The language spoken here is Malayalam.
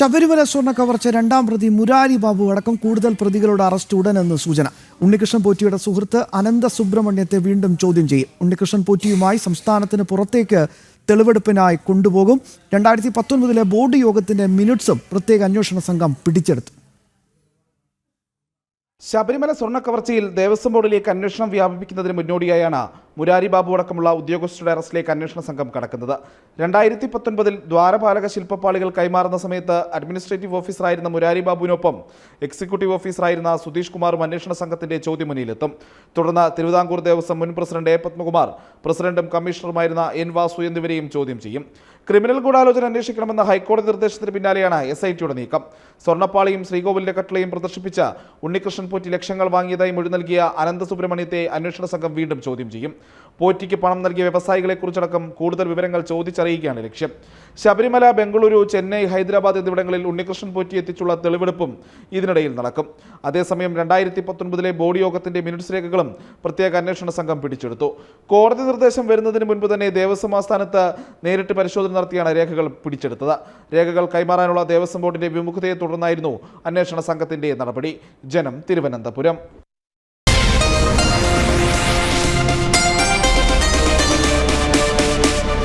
ശബരിമല സ്വർണ കവർച്ച രണ്ടാം പ്രതി മുരാരി ബാബു അടക്കം കൂടുതൽ പ്രതികളുടെ അറസ്റ്റ് ഉടനെന്ന് സൂചന. ഉണ്ണികൃഷ്ണൻ പോറ്റിയുടെ സുഹൃത്ത് അനന്ത സുബ്രഹ്മണ്യത്തെ വീണ്ടും ചോദ്യം ചെയ്യും. ഉണ്ണികൃഷ്ണൻ പോറ്റിയുമായി സംസ്ഥാനത്തിന് പുറത്തേക്ക് തെളിവെടുപ്പിനായി കൊണ്ടുപോകും. രണ്ടായിരത്തി പത്തൊൻപതിലെ ബോർഡ് യോഗത്തിന്റെ മിനിറ്റ്സും പ്രത്യേക അന്വേഷണ സംഘം പിടിച്ചെടുത്തു. ശബരിമല സ്വർണ കവർച്ചയിൽ ദേവസ്വം ബോർഡിലേക്ക് അന്വേഷണം വ്യാപിപ്പിക്കുന്നതിന് മുന്നോടിയായാണ് മുരാരി ബാബു അടക്കമുള്ള ഉദ്യോഗസ്ഥരുടെ അറസ്റ്റിലേക്ക് അന്വേഷണ സംഘം കടക്കുന്നത്. രണ്ടായിരത്തി പത്തൊൻപതിൽ ദ്വാരപാലക ശില്പപ്പാളികൾ കൈമാറുന്ന സമയത്ത് അഡ്മിനിസ്ട്രേറ്റീവ് ഓഫീസറായിരുന്ന മുരാരി ബാബുവിനൊപ്പം എക്സിക്യൂട്ടീവ് ഓഫീസറായിരുന്ന സുധീഷ് കുമാറും അന്വേഷണ സംഘത്തിന്റെ ചോദ്യമുനിയിലെത്തും. തുടർന്ന് തിരുവിതാംകൂർ ദേവസ്വം മുൻ പ്രസിഡന്റ് എ. പത്മകുമാർ പ്രസിഡന്റും കമ്മീഷണറുമായിരുന്ന എൻ വാസു എന്നിവരെയും ചോദ്യം ചെയ്യും. ക്രിമിനൽ ഗൂഢാലോചന അന്വേഷിക്കണമെന്ന ഹൈക്കോടതി നിർദ്ദേശത്തിന് പിന്നാലെയാണ് എസ് ഐ ടിയുടെ നീക്കം. സ്വർണപ്പാളിയും ശ്രീകോവിലിന്റെ കട്ടളയും പ്രദർശിപ്പിച്ച ഉണ്ണികൃഷ്ണൻ പോറ്റി ലക്ഷങ്ങൾ വാങ്ങിയതായി മൊഴി നൽകിയ അനന്ത സുബ്രഹ്മണ്യത്തെ അന്വേഷണ സംഘം വീണ്ടും ചോദ്യം ചെയ്യും. പോറ്റിക്ക് പണം നൽകിയ വ്യവസായികളെക്കുറിച്ചടക്കം കൂടുതൽ വിവരങ്ങൾ ചോദിച്ചറിയുകയാണ് ലക്ഷ്യം. ശബരിമല ബംഗളൂരു ചെന്നൈ ഹൈദരാബാദ് എന്നിവിടങ്ങളിൽ ഉണ്ണികൃഷ്ണൻ പോറ്റി എത്തിച്ചുള്ള തെളിവെടുപ്പും ഇതിനിടയിൽ നടക്കും. അതേസമയം രണ്ടായിരത്തി പത്തൊൻപതിലെ ബോർഡ് യോഗത്തിന്റെ മിനിറ്റ്സ് രേഖകളും പ്രത്യേക അന്വേഷണ സംഘം പിടിച്ചെടുത്തു. കോടതി നിർദ്ദേശം വരുന്നതിന് മുൻപ് തന്നെ ദേവസ്വം ആസ്ഥാനത്ത് നേരിട്ട് പരിശോധന നടത്തിയാണ് രേഖകൾ പിടിച്ചെടുത്തത്. രേഖകൾ കൈമാറാനുള്ള ദേവസ്വം ബോർഡിന്റെ വിമുഖതയെ തുടർന്നായിരുന്നു അന്വേഷണ സംഘത്തിന്റെ നടപടി. ജനം തിരുവനന്തപുരം.